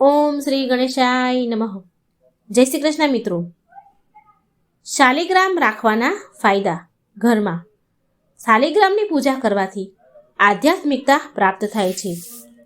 ઓમ શ્રી ગણેશાય નમઃ. જય શ્રી કૃષ્ણ મિત્રો. શાલિગ્રામ રાખવાના ફાયદા ઘરમાં. શાલિગ્રામની પૂજા કરવાથી આધ્યાત્મિકતા પ્રાપ્ત થાય છે.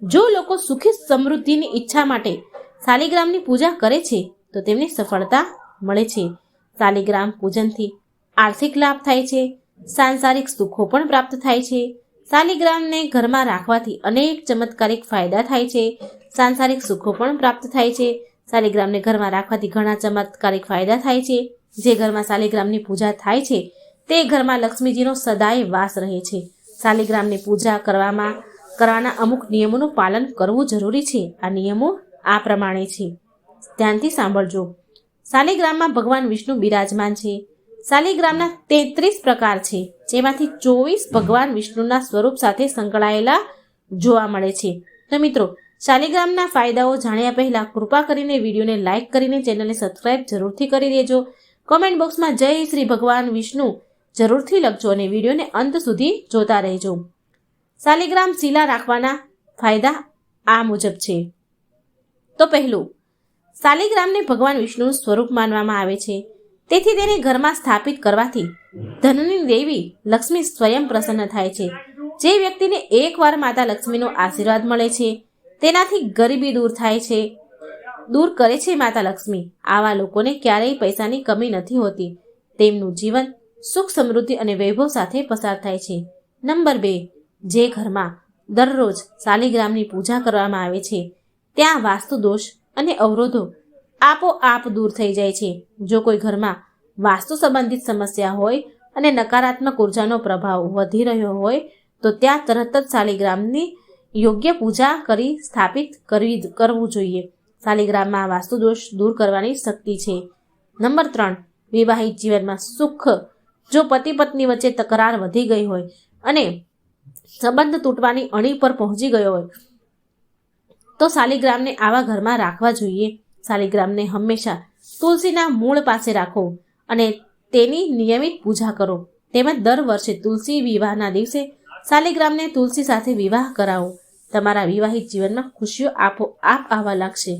જો લોકો સુખી સમૃદ્ધિની ઈચ્છા માટે શાલિગ્રામની પૂજા કરે છે, તો તેમને સફળતા મળે છે. શાલિગ્રામ પૂજનથી આર્થિક લાભ થાય છે, સાંસારિક સુખો પણ પ્રાપ્ત થાય છે શાલિગ્રામને ઘરમાં રાખવાથી અનેક ચમત્કારિક ફાયદા થાય છે. સાંસારિક સુખો પણ પ્રાપ્ત થાય છે. શાલિગ્રામને ઘરમાં રાખવાથી ઘણા ચમત્કારિક ફાયદા થાય છે. જે ઘરમાં શાલિગ્રામની પૂજા થાય છે, તે ઘરમાં લક્ષ્મીજીનો સદાય વાસ રહે છે. શાલિગ્રામની પૂજા કરવામાં, કરવાના અમુક નિયમોનું પાલન કરવું જરૂરી છે. આ નિયમો આ પ્રમાણે છે. ધ્યાનથી સાંભળજો. શાલિગ્રામમાં ભગવાન વિષ્ણુ બિરાજમાન છે. શાલિગ્રામના તેત્રીસ પ્રકાર છે, જેમાંથી ચોવીસ ભગવાન વિષ્ણુના સ્વરૂપ સાથે સંકળાયેલા જોવા મળે છે. તો મિત્રો શાલિગ્રામના ફાયદાઓ જાણ્યા પહેલા કૃપા કરીને વિડીયોને લાઇક કરીને ચેનલને સબસ્ક્રાઇબ જરૂરથી કરી દેજો. કોમેન્ટ બોક્સમાં જય શ્રી ભગવાન વિષ્ણુ જરૂરથી લખજો અને વિડીયોને અંત સુધી જોતા રહેજો. શાલિગ્રામ શિલા રાખવાના ફાયદા આ મુજબ છે. તો પહેલું શાલિગ્રામને ભગવાન વિષ્ણુનું સ્વરૂપ માનવામાં આવે છે. તેથી તેને ઘરમાં સ્થાપિત કરવાથી ધનની દેવી લક્ષ્મી સ્વયં પ્રસન્ન થાય છે. જે વ્યક્તિને એકવાર માતા લક્ષ્મીનો આશીર્વાદ મળે છે, તેનાથી ગરીબી દૂર થાય છે. દૂર કરે છે માતા લક્ષ્મી. આવા લોકોને ક્યારેય પૈસાની કમી નથી હોતી. તેમનું જીવન સુખ સમૃદ્ધિ અને વૈભવ સાથે પસાર થાય છે. નંબર બે, જે ઘરમાં દરરોજ શાલિગ્રામની પૂજા કરવામાં આવે છે, ત્યાં વાસ્તુ દોષ અને અવરોધો આપોઆપ દૂર થઈ જાય છે. જો કોઈ ઘરમાં વાસ્તુ સંબંધિત સમસ્યા હોય અને નકારાત્મક ઉર્જાનો પ્રભાવ વધી રહ્યો હોય, તો ત્યાં તરત જ શાલિગ્રામની યોગ્ય પૂજા કરી સ્થાપિત કરવી કરવું જોઈએ. શાલિગ્રામમાં વાસ્તુ દોષ દૂર કરવાની શક્તિ છે. નંબર ત્રણ, વિવાહિત જીવનમાં સુખ. જો પતિ પત્ની વચ્ચે તકરાર વધી ગઈ હોય અને સંબંધ તૂટવાની અણી પર પહોંચી ગયો હોય, તો શાલિગ્રામને આવા ઘરમાં રાખવા જોઈએ. શાલિગ્રામને હંમેશા તુલસીના મૂળ પાસે રાખો અને તેની નિયમિત પૂજા કરો. તેમજ દર વર્ષે તુલસી વિવાહના દિવસે શાલિગ્રામને તુલસી સાથે વિવાહ કરાવો. તમારા વિવાહિત જીવનમાં ખુશીઓ આપો, આપ આવવા લાગશે.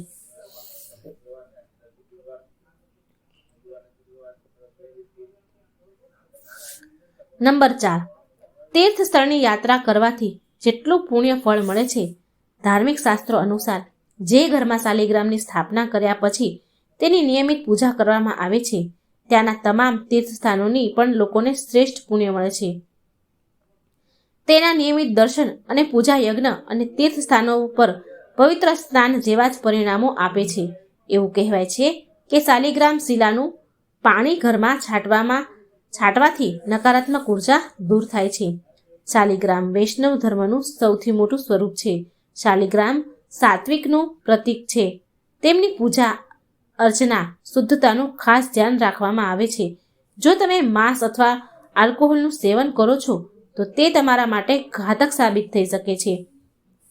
નંબર ચાર. તીર્થ સ્થળની યાત્રા કરવાથી જેટલું પુણ્ય ફળ મળે છે, ધાર્મિક શાસ્ત્રો અનુસાર જે ઘરમાં શાલિગ્રામની સ્થાપના કર્યા પછી તેની નિયમિત પૂજા કરવામાં આવે છે, ત્યાંના તમામ તીર્થસ્થાનોની પણ લોકોને શ્રેષ્ઠ પુણ્ય મળે છે. તેના નિયમિત દર્શન અને પૂજા યજ્ઞ અને તીર્થસ્થાનો પર પવિત્ર સ્નાન જેવા જ પરિણામો આપે છે. એવું કહેવાય છે કે શાલિગ્રામ શિલાનું પાણી ઘરમાં છાંટવામાં, છાંટવાથી નકારાત્મક ઊર્જા દૂર થાય છે. શાલિગ્રામ વૈષ્ણવ ધર્મનું સૌથી મોટું સ્વરૂપ છે. શાલિગ્રામ સાત્વિકનું પ્રતીક છે. તેમની પૂજા, અર્ચના, શુદ્ધતાનું ખાસ ધ્યાન રાખવામાં આવે છે. જો તમે માંસ અથવા આલ્કોહોલનું સેવન કરો છો, તો તે તમારા માટે ઘાતક સાબિત થઈ શકે છે.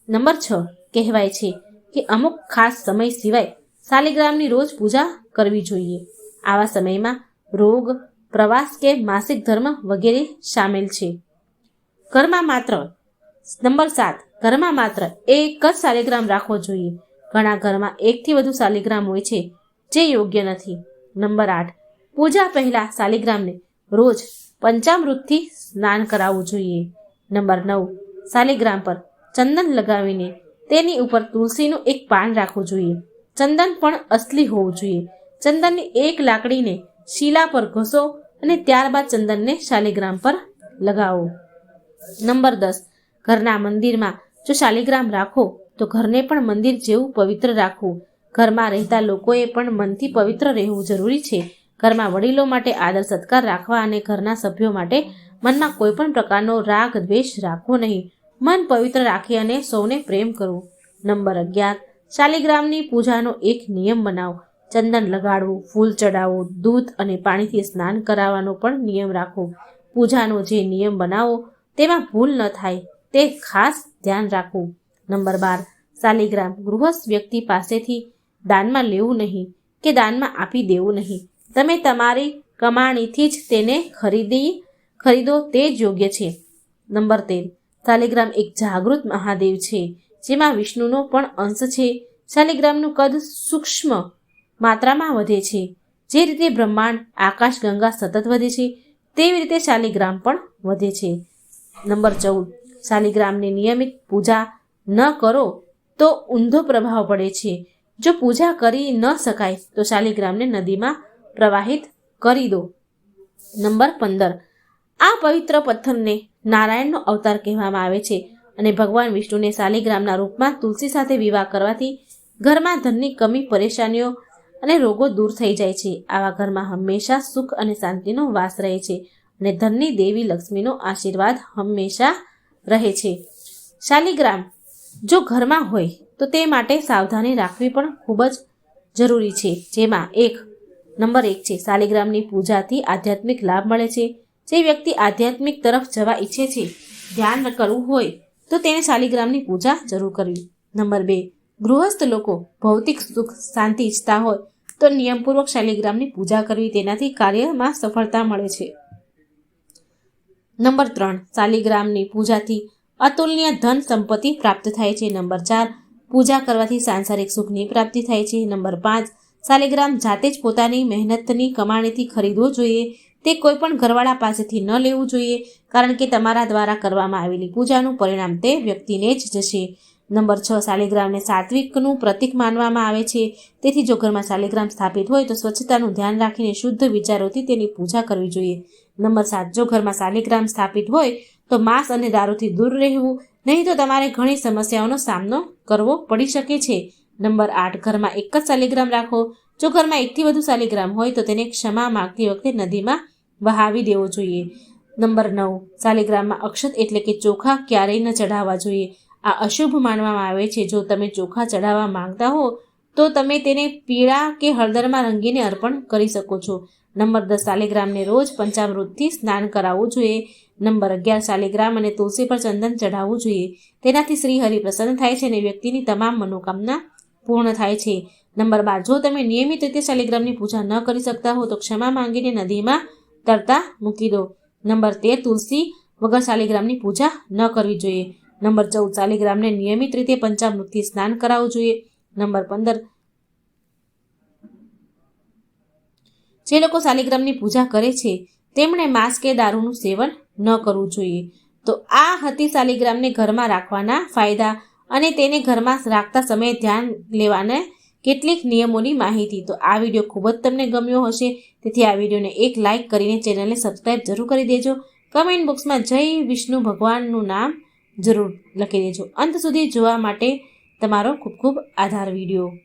નંબર છ, કહેવાય છે કે અમુક ખાસ સમય સિવાય શાલિગ્રામની રોજ પૂજા કરવી જોઈએ. આવા સમયમાં રોગ, પ્રવાસ કે માસિક ધર્મ વગેરે સામેલ છે. ઘરમાં માત્ર નંબર સાત ઘરમાં માત્ર એક જ શાલિગ્રામ રાખવો જોઈએ. ઘણા ઘરમાં એકથી વધુ શાલિગ્રામ હોય છે જે યોગ્ય નથી. નંબર આઠ, પૂજા પહેલા શાલિગ્રામને રોજ પંચામૃતથી સ્નાન કરાવવું જોઈએ. નંબર નવ શાલિગ્રામ પર ચંદન લગાવીને તેની ઉપર તુલસીનું એક પાન રાખવું જોઈએ. ચંદન પણ અસલી હોવું જોઈએ. ચંદનની એક લાકડીને શીલા પર ઘસો અને ત્યારબાદ ચંદનને શાલિગ્રામ પર લગાવો. નંબર દસ, ઘરના મંદિરમાં જો શાલિગ્રામ રાખો, તો ઘરને પણ મંદિર જેવું પવિત્ર રાખવું. ઘરમાં રહેતા લોકોએ પણ મનથી પવિત્ર રહેવું જરૂરી છે. ઘરમાં વડીલો માટે આદર સત્કાર રાખવા અને ઘરના સભ્યો માટે મનમાં કોઈ પણ પ્રકારનો રાગ, દ્વેષ રાખવો નહીં. મન પવિત્ર રાખી અને સૌને પ્રેમ કરવો નંબર અગિયાર. શાલિગ્રામની પૂજાનો એક નિયમ બનાવો. ચંદન લગાડવું, ફૂલ ચડાવવું, દૂધ અને પાણીથી સ્નાન કરાવવાનો પણ નિયમ રાખવો પૂજાનો જે નિયમ બનાવો, તેમાં ભૂલ ન થાય. તે ખાસ ધ્યાન રાખવું. નંબર બાર, શાલિગ્રામ. ગૃહસ્થ વ્યક્તિ પાસેથી દાનમાં લેવું નહીં કે દાનમાં આપી દેવું નહીં. તમે તમારી કમાણીથી જ તેને ખરીદી, ખરીદો તે જ યોગ્ય છે. નંબર તેર, શાલિગ્રામ એક જાગૃત મહાદેવ છે, જેમાં વિષ્ણુનો પણ અંશ છે. શાલિગ્રામનું કદ સૂક્ષ્મ માત્રામાં વધે છે. જે રીતે બ્રહ્માંડ, આકાશ, ગંગા સતત વધે છે, તેવી રીતે શાલિગ્રામ પણ વધે છે. નંબર ચૌદ શાલિગ્રામની નિયમિત પૂજા ન કરો તો ઊંધો પ્રભાવ પડે છે. જો પૂજા કરી ન શકાય, તો શાલિગ્રામને નદીમાં પ્રવાહિત કરી દો. નંબર પંદર. આ પવિત્ર પથ્થરને નારાયણનો અવતાર કહેવામાં આવે છે અને ભગવાન વિષ્ણુને શાલિગ્રામના રૂપમાં તુલસી સાથે વિવાહ કરવાથી ઘરમાં ધનની કમી, પરેશાનીઓ અને રોગો દૂર થઈ જાય છે. આવા ઘરમાં હંમેશા સુખ અને શાંતિનો વાસ રહે છે અને ધનની દેવી લક્ષ્મીનો આશીર્વાદ હંમેશા રહે છે. શાલિગ્રામ, જો ઘરમાં હોય, તો તે માટે સાવધાની રાખવી પણ ખૂબ જ જરૂરી છે. જેમાં એક, નંબર એક છે, શાલિગ્રામની પૂજાથી આધ્યાત્મિક લાભ મળે છે. જે વ્યક્તિ આધ્યાત્મિક તરફ જવા ઈચ્છે છે, ધ્યાન કરવું હોય, તો તેને શાલિગ્રામની પૂજા જરૂર કરવી. નંબર બે, ગૃહસ્થ લોકો ભૌતિક સુખ, શાંતિ ઈચ્છતા હોય, તો નિયમપૂર્વક શાલિગ્રામની પૂજા કરવી તેનાથી કાર્યમાં સફળતા મળે છે. નંબર ત્રણ શાલિગ્રામની પૂજાથી અતુલનીય ધન સંપત્તિ પ્રાપ્ત થાય છે. નંબર ચાર, પૂજા કરવાથી સાંસારિક સુખની પ્રાપ્તિ થાય છે. નંબર પાંચ શાલિગ્રામ જાતે જ પોતાની મહેનતની કમાણીથી ખરીદવો જોઈએ. તે કોઈ પણ ઘરવાળા પાસેથી ન લેવું જોઈએ, કારણ કે તમારા દ્વારા કરવામાં આવેલી પૂજાનું પરિણામ તે વ્યક્તિને જ જશે. નંબર છ શાલિગ્રામને સાત્વિકનું પ્રતીક માનવામાં આવે છે. તેથી જો ઘરમાં શાલિગ્રામ સ્થાપિત હોય તો સ્વચ્છતાનું ધ્યાન રાખીને શુદ્ધ વિચારોથી તેની પૂજા કરવી જોઈએ. નંબર સાત, જો ઘરમાં શાલિગ્રામ સ્થાપિત હોય તો માંસ અને દારૂથી દૂર રહેવું, નહીં તો તમારે ઘણી સમસ્યાઓનો સામનો કરવો પડી શકે છે. નંબર આઠ, ઘરમાં એક જ શાલિગ્રામ રાખો. જો ઘરમાં એકથી વધુ શાલિગ્રામ હોય તો તેને ક્ષમા માગતી વખતે નદીમાં વહાવી દેવો જોઈએ. નંબર નવ શાલિગ્રામમાં અક્ષત એટલે કે ચોખા ક્યારેય ન ચઢાવવા જોઈએ. આ અશુભ માનવામાં આવે છે. જો તમે ચોખા ચઢાવવા માંગતા હો, તો તમે તેને પીળા કે હળદરમાં રંગીને અર્પણ કરી શકો છો. નંબર દસ શાલિગ્રામને રોજ પંચામૃતથી સ્નાન કરાવવું જોઈએ. નંબર અગિયાર શાલિગ્રામ અને તુલસી પર ચંદન ચઢાવવું જોઈએ. તેનાથી શ્રી હરિ પ્રસન્ન થાય છે અને વ્યક્તિની તમામ મનોકામના પૂર્ણ થાય છે. નંબર બાર, જો તમે નિયમિત રીતે શાલિગ્રામની પૂજા ન કરી શકતા હો, તો ક્ષમા માંગીને નદીમાં તરતા મૂકી દો. નંબર તેર, તુલસી વગર શાલિગ્રામની પૂજા ન કરવી જોઈએ. નંબર ચૌદ શાલિગ્રામને નિયમિત રીતે પંચામૃતથી સ્નાન કરાવવું જોઈએ. નંબર પંદર, જે લોકો શાલિગ્રામની પૂજા કરે છે, તેમણે માંસ કે દારૂનું સેવન ન કરવું જોઈએ. તો આ હતી શાલિગ્રામને ઘરમાં રાખવાના ફાયદા અને તેને ઘરમાં રાખતા સમયે ધ્યાન લેવાના કેટલીક નિયમોની માહિતી. તો આ વીડિયો ખૂબ જ તમને ગમ્યો હશે. તેથી આ વિડીયોને એક લાઇક કરીને ચેનલને સબસ્ક્રાઈબ જરૂર કરી દેજો. કમેન્ટ બોક્સમાં જય વિષ્ણુ ભગવાનનું નામ જરૂર લખી દેજો. અંત સુધી જોવા માટે તમારો ખૂબ ખૂબ આભાર વીડિયો.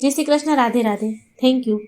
જય શ્રી કૃષ્ણ, રાધે રાધે. Thank you